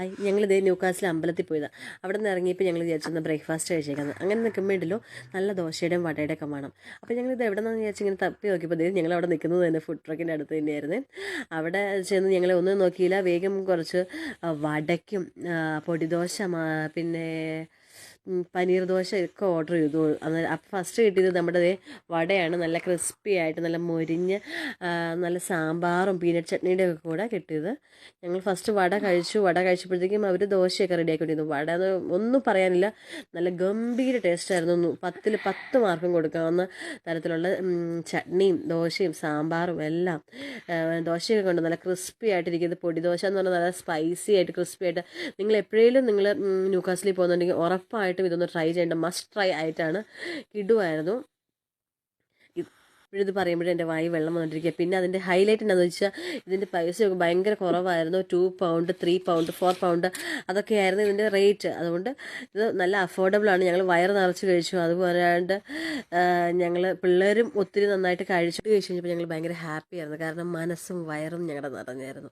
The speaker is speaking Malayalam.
ഹായ് ഞങ്ങൾ ഇതേ ന്യൂക്കാസിലെ അമ്പലത്തിൽ പോയതാണ് അവിടെ നിന്ന് ഇറങ്ങിയപ്പോൾ ഞങ്ങൾ വിചാരിച്ചൊന്ന് ബ്രേക്ക്ഫാസ്റ്റ് കഴിച്ചേക്കുന്നത് അങ്ങനെ നിൽക്കുമ്പോഴല്ലോ നല്ല ദോശയുടെയും വടയുടെ ഒക്കെ വേണം അപ്പോൾ ഞങ്ങൾ ഇത് എവിടെ നിന്നാന്ന് വിചാരിച്ച് ഇങ്ങനെ തപ്പി നോക്കിയപ്പോൾ ഞങ്ങൾ അവിടെ നിൽക്കുന്നത് തന്നെ ഫുഡ് ട്രക്കിന്റെ അടുത്ത് തന്നെയായിരുന്നു. അവിടെ ചെന്ന് ഞങ്ങൾ ഒന്നും നോക്കിയില്ല. വേഗം കുറച്ച് വടയ്ക്കും പൊടിദോശ പിന്നെ പനീർ ദോശ ഒക്കെ ഓർഡർ ചെയ്തു. അപ്പം ഫസ്റ്റ് കിട്ടിയത് നമ്മുടെ വടയാണ്. നല്ല ക്രിസ്പി ആയിട്ട് നല്ല മൊരിഞ്ഞ് നല്ല സാമ്പാറും പീനട്ട് ചട്നിയുടെ ഒക്കെ കൂടെ കിട്ടിയത്. ഞങ്ങൾ ഫസ്റ്റ് വട കഴിച്ചു. വട കഴിച്ചപ്പോഴത്തേക്കും അവർ ദോശയൊക്കെ റെഡിയാക്കിക്കൊണ്ടിരുന്നു വട ഒന്നും പറയാനില്ല. നല്ല ഗംഭീര ടേസ്റ്റായിരുന്നു ഒന്ന് പത്തിൽ പത്ത് മാർക്കും കൊടുക്കാവുന്ന തരത്തിലുള്ള ചട്നിയും ദോശയും സാമ്പാറും എല്ലാം. ദോശയൊക്കെ കൊണ്ട് നല്ല ക്രിസ്പി ആയിട്ടിരിക്കുന്നത് പൊടി ദോശ എന്ന് പറഞ്ഞാൽ നല്ല സ്പൈസി ആയിട്ട് ക്രിസ്പി ആയിട്ട്. നിങ്ങൾ എപ്പോഴേലും നിങ്ങൾ ന്യൂക്കാസിലിൽ പോകുന്നുണ്ടെങ്കിൽ ഉറപ്പായിട്ടും ഇതൊന്ന് ട്രൈ ചെയ്യേണ്ട മസ്റ്റ് ട്രൈ ആയിട്ടാണ് ഇടുമായിരുന്നു ഇപ്പോഴിത് പറയുമ്പോഴേ എന്റെ വായി വെള്ളം വന്നിട്ടിരിക്കുക പിന്നെ അതിന്റെ ഹൈലൈറ്റ് എന്താണെന്ന് വെച്ചാൽ ഇതിന്റെ പൈസയൊക്കെ ഭയങ്കര കുറവായിരുന്നു. Two pound three pound four pound അതൊക്കെയായിരുന്നു ഇതിന്റെ റേറ്റ് അതുകൊണ്ട് ഇത് നല്ല അഫോർഡബിൾ ആണ്. ഞങ്ങൾ വയറ് നിറച്ച് കഴിച്ചു. അതുപോലാണ്ട് ഞങ്ങൾ പിള്ളേരും ഒത്തിരി നന്നായിട്ട് കഴിച്ചു. കഴിച്ചു കഴിഞ്ഞപ്പോൾ ഞങ്ങൾ ഭയങ്കര ഹാപ്പിയായിരുന്നു കാരണം മനസ്സും വയറും ഞങ്ങളുടെ നിറഞ്ഞായിരുന്നു.